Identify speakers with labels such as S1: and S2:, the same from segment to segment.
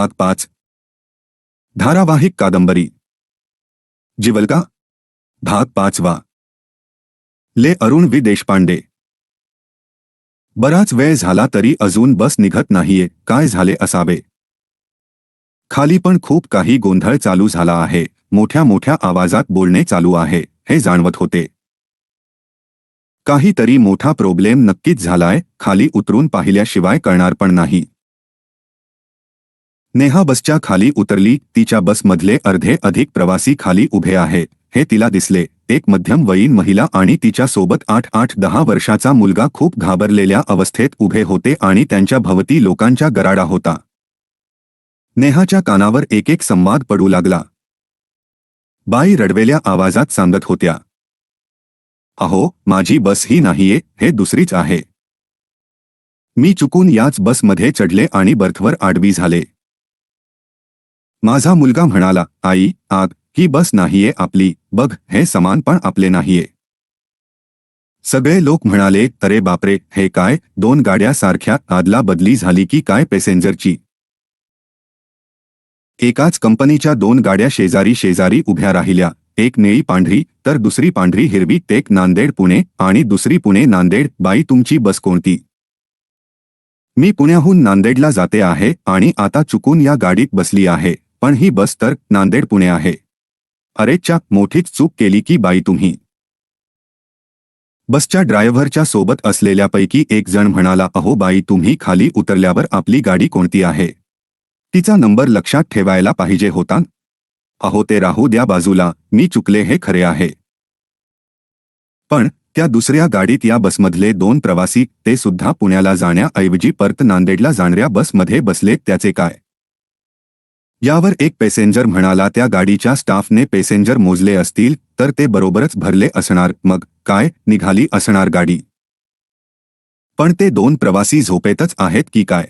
S1: भाग पाच. धारावाहिक कादंबरी. जिवलका भाग पाचवा. ले अरुण वि. देशपांडे. बराच वेळ झाला तरी अजून बस निघत नाहीये काय झाले असावे? खाली पण खूप काही गोंधळ चालू झाला आहे मोठ्या मोठ्या आवाजात बोलणे चालू आहे हे जाणवत होते. काहीतरी मोठा प्रॉब्लेम नक्कीच झालाय खाली उतरून पाहिल्याशिवाय कळणार पण नाही. नेहा बसच्या खाली उतरली तिच्या बसमधले अर्धे अधिक प्रवासी खाली उभे आहे. हे तिला दिसले. एक मध्यम वयीन महिला आणि तिच्या सोबत आठ आठ दहा वर्षाचा मुलगा खूप घाबरलेल्या अवस्थेत उभे होते आणि त्यांच्या भवती लोकांच्या गराडा होता. नेहाच्या कानावर एक एक संवाद पडू लागला. बाई रडवेल्या आवाजात सांगत होत्या. अहो माझी बस ही नाहीये हे दुसरीच आहे. मी चुकून याच बसमध्ये चढले आणि बर्थवर आडवी झाले. माझा मुलगा म्हणाला आई आग ही बस नाहीये आपली बघ हे समान पण आपले नाहीये. सगळे लोक म्हणाले अरे बापरे हे काय दोन गाड्या सारख्या आदला बदली झाली की काय पॅसेंजरची? एकाच कंपनीच्या दोन गाड्या शेजारी शेजारी उभ्या राहिल्या एक नेळी पांढरी तर दुसरी पांढरी हिरवी एक नांदेड पुणे आणि दुसरी पुणे नांदेड बाई तुमची बस कोणती? मी पुण्याहून नांदेडला जाते आहे आणि आता चुकून या गाडीत बसली आहे. पण ही बस तर नांदेड पुणे आहे. अरेच्या मोठीच चूक केली की बाई तुम्ही. बसच्या ड्रायव्हरच्या सोबत असलेल्यापैकी एक जण म्हणाला अहो बाई तुम्ही खाली उतरल्यावर आपली गाडी कोणती आहे? तिचा नंबर लक्षात ठेवायला पाहिजे होता. अहो ते राहू द्या बाजूला मी चुकले हे खरे आहे. पण त्या दुसऱ्या गाडीत या बसमधले दोन प्रवासी ते सुद्धा पुण्याला जाण्याऐवजी परत नांदेडला जाणाऱ्या बसमध्ये बसलेत त्याचे काय? यावर एक पॅसेंजर म्हणाला त्या गाडीच्या स्टाफने पॅसेंजर मोजले असतील तर ते बरोबरच भरले असणार. मग काय? निघाली असणार गाडी. पण ते दोन प्रवासी झोपेतच आहेत की काय?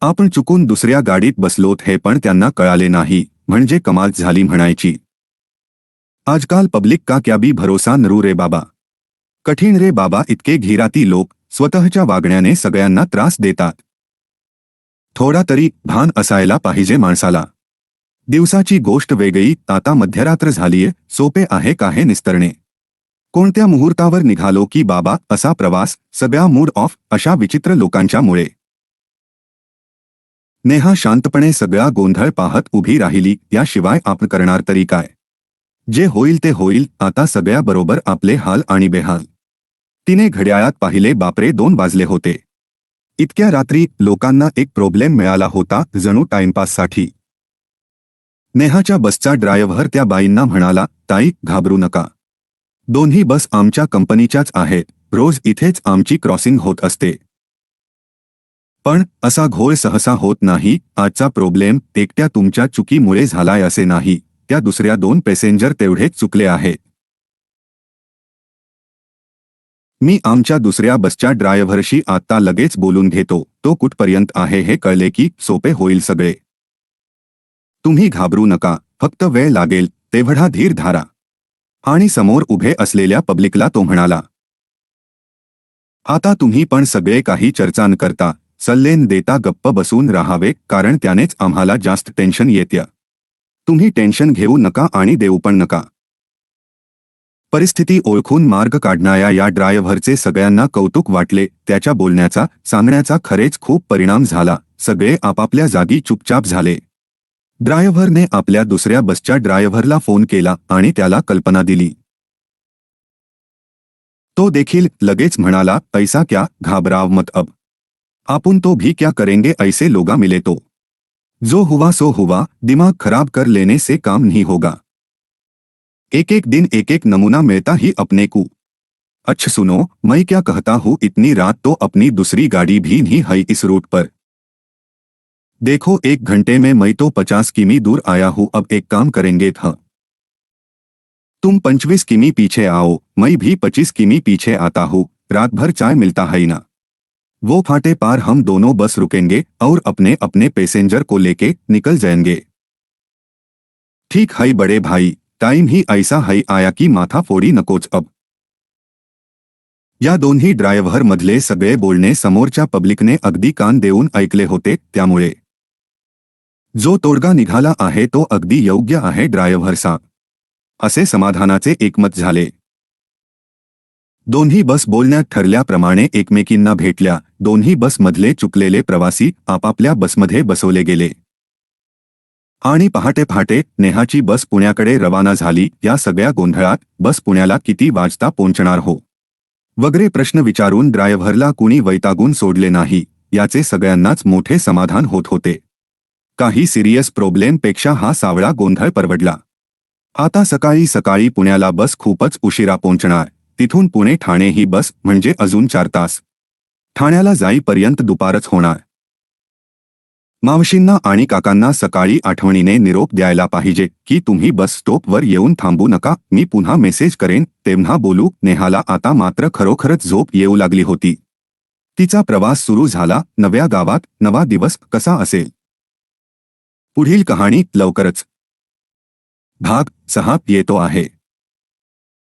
S1: आपण चुकून दुसऱ्या गाडीत बसलोत हे पण त्यांना कळाले नाही. म्हणजे कमाल झाली म्हणायची. आजकाल पब्लिक का क्या भी भरोसा नरू रे बाबा. कठीण रे बाबा इतके घिराती लोक स्वतःच्या वागण्याने सगळ्यांना त्रास देतात. थोडा तरी भान असायला पाहिजे माणसाला. दिवसाची गोष्ट वेगळी आता मध्यरात्र झालीये सोपे आहे का हे निस्तरणे. कोणत्या मुहूर्तावर निघालो की बाबा असा प्रवास सगळ्या मूड ऑफ अशा विचित्र लोकांच्या मुळे. नेहा शांतपणे सगळा गोंधळ पाहत उभी राहिली याशिवाय आपण करणार तरी काय. जे होईल ते होईल आता सगळ्या बरोबर आपले हाल आणि बेहाल. तिने घड्याळात पाहिले बापरे दोन वाजले होते. इतक्या रात्री लोकांना एक प्रॉब्लेम मिळाला होता जणू टाइमपाससाठी नेहाच्या बसचा ड्रायव्हर त्या बाईंना म्हणाला ताई घाबरू नका. दोन्ही बस आमच्या कंपनीच्याच आहेत रोज इथेच आमची क्रॉसिंग होत असते. पण असा घोळ सहसा होत नाही. आजचा प्रॉब्लेम एकट्या तुमच्या चुकीमुळे झालाय असे नाही. त्या दुसऱ्या दोन पॅसेंजर तेवढेच चुकले आहेत मी आमच्या दुसऱ्या बसच्या ड्रायव्हरशी आता लगेच बोलून घेतो. तो कुठपर्यंत आहे हे कळले की सोपे होईल सगळे. तुम्ही घाबरू नका. फक्त वेळ लागेल. तेवढा धीर धारा. आणि समोर उभे असलेल्या पब्लिकला तो म्हणाला. आता तुम्ही पण सगळे काही चर्चा न करता. सल्लेन देता गप्प बसून राहावे कारण त्यानेच आम्हाला जास्त टेन्शन येत्या. तुम्ही टेन्शन घेऊ नका आणि देऊ पण नका. परिस्थिती ओळखून मार्ग काढणाऱ्या या ड्रायव्हरचे सगळ्यांना कौतुक वाटले. त्याच्या बोलण्याचा सांगण्याचा खरेच खूप परिणाम झाला. सगळे आपापल्या जागी चुपचाप झाले. ड्रायव्हरने आपल्या दुसऱ्या बसच्या ड्रायव्हरला फोन केला आणि त्याला कल्पना दिली. तो देखील लगेच म्हणाला ऐसा क्या घाबराव मत अब. आपण तो भी क्या करेंगे ऐसे लोगा मिले तो. जो हुआ सो हुआ दिमाग खराब कर लेने से काम नहीं होगा. एक एक दिन एक एक नमूना मिलता ही अपने को। अच्छा सुनो, मैं क्या कहता हूँ, इतनी रात तो अपनी दूसरी गाड़ी भी नहीं है इस रूट पर। देखो, एक घंटे में मैं तो पचास किमी दूर आया हूँ, अब एक काम करेंगे था। तुम पंचवीस किमी पीछे आओ, मैं भी पच्चीस किमी पीछे आता हूँ रात भर चाय मिलता है ना। वो फाटे पार हम दोनों बस रुकेंगे, और अपने अपने पैसेंजर को लेके निकल जाएँगे। ठीक है, बड़े भाई। टाइम ही ऐसा है आया की माथा फोडी नकोच अब। या दोन्ही ड्रायव्हर मधले सगळे बोलणे समोरच्या पब्लिकने अगदी कान देऊन ऐकले होते त्यामुळे. जो तोडगा निघाला आहे तो अगदी योग्य आहे ड्रायव्हरसा. असे समाधानाचे एकमत झाले. दोन्ही बस बोलण्यात ठरल्याप्रमाणे एकमेकींना भेटल्या दोन्ही बसमधले चुकलेले प्रवासी आपापल्या बसमध्ये बसवले गेले. आणि पहाटे पहाटे नेहाची बस पुण्याकडे रवाना झाली. या सगळ्या गोंधळात बस पुण्याला किती वाजता पोहोचणार हो? वगैरे प्रश्न विचारून ड्रायव्हरला कुणी वैतागून सोडले नाही. याचे सगळ्यांनाच मोठे समाधान होत होते. काही सिरियस प्रॉब्लेमपेक्षा हा सावळा गोंधळ परवडला. आता सकाळी सकाळी पुण्याला बस खूपच उशिरा पोहोचणार. तिथून पुणे ठाणे ही बस म्हणजे अजून चार तास. ठाण्याला जाईपर्यंत दुपारच होणार. मावशींना आणि काकांना सकाळी आठवणीने निरोप द्यायला पाहिजे की तुम्ही बस स्टॉपवर येऊन थांबू नका. मी पुन्हा मेसेज करेन. तेव्हा बोलू नेहाला आता मात्र खरोखरच झोप येऊ लागली होती. तिचा प्रवास सुरू झाला. नव्या गावात नवा दिवस कसा असेल? पुढील कहाणी लवकरच. भाग सहा येतो आहे.